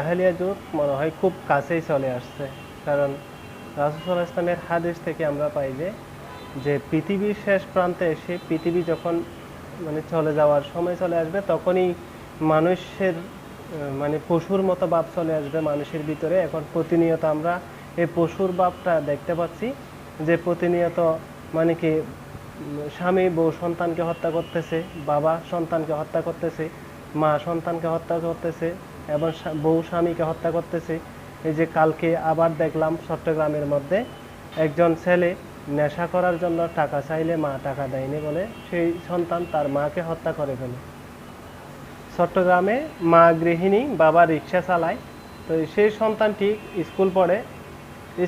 জাহেলিয়া যুগ মনে হয় খুব কাছেই চলে আসছে। কারণ রাসুল ইসলামের হাদিস থেকে আমরা পাই যে যে পৃথিবীর শেষ প্রান্তে এসে পৃথিবী যখন মানে চলে যাওয়ার সময় চলে আসবে, তখনই মানুষের মানে পশুর মতো ভাব চলে আসবে মানুষের ভিতরে। এখন প্রতিনিয়ত আমরা এই পশুর ভাবটা দেখতে পাচ্ছি যে প্রতিনিয়ত মানে কি, স্বামী, বউ সন্তানকে হত্যা করতেছে, বাবা সন্তানকে হত্যা করতেছে, মা সন্তানকে হত্যা করতেছে এবং বউ স্বামীকে হত্যা করতেছে। এই যে কালকে আবার দেখলাম চট্টগ্রামের মধ্যে একজন ছেলে নেশা করার জন্য টাকা চাইলে মা টাকা দেয়নি বলে সেই সন্তান তার মাকে হত্যা করে ফেলে। চট্টগ্রামে মা গৃহিণী বাবা রিক্সা চালায়। তো সেই সন্তানটি স্কুল পড়ে।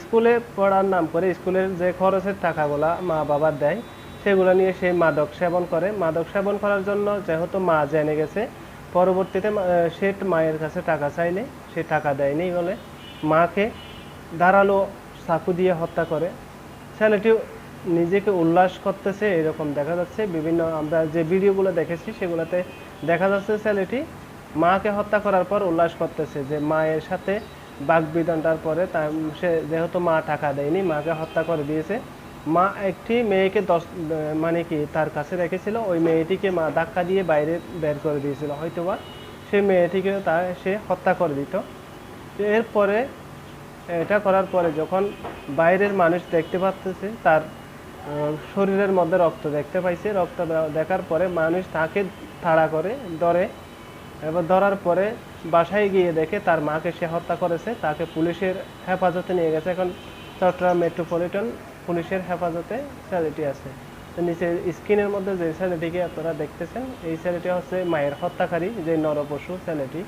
স্কুলে পড়ার নাম করে স্কুলের যে খরচের টাকাগুলা মা বাবার দেয়, সেগুলো নিয়ে সে মাদক সেবন করে। মাদক সেবন করার জন্য যেহেতু মা জেনে গেছে পরবর্তীতে সে মায়ের কাছে টাকা চাইলে সে টাকা দেয়নি বলে মাকে ধারালো চাকু দিয়ে হত্যা করে। ছেলেটি নিজেকে উল্লাস করতেছে, এরকম দেখা যাচ্ছে। বিভিন্ন আমরা যে ভিডিওগুলো দেখেছি, সেগুলোতে দেখা যাচ্ছে ছেলেটি মাকে হত্যা করার পর উল্লাস করতেছে যে মায়ের সাথে বাগবিদনটার পরে তার, সে যেহেতু মা টাকা দেয়নি, মাকে হত্যা করে দিয়েছে। মা একটি মেয়েকে দশ মানে কি, তার কাছে রেখেছিল। ওই মেয়েটিকে মা ধাক্কা দিয়ে বাইরে বের করে দিয়েছিল। হয়তোবা সেই মেয়েটিকে তা, সে হত্যা করে দিত। এরপরে, এটা করার পরে যখন বাইরের মানুষ দেখতে পাচ্ছে, তার শরীরের মধ্যে রক্ত দেখতে পাইছে। রক্ত দেখার পরে মানুষ তাকে তাড়া করে, ধরে। এবার ধরার পরে বাসায় গিয়ে দেখে তার মাকে সে হত্যা করেছে। তাকে পুলিশের হেফাজতে নিয়ে গেছে। এখন চট্টগ্রাম মেট্রোপলিটন পুলিশের হেফাজতে ছেলেটি আছে। তো নিচে স্ক্রিনের মধ্যে যে ছেলেটিকে আপনারা দেখতেছেন, এই ছেলেটি হচ্ছে মায়ের হত্যাকারী, যে নরপশু ছেলেটি।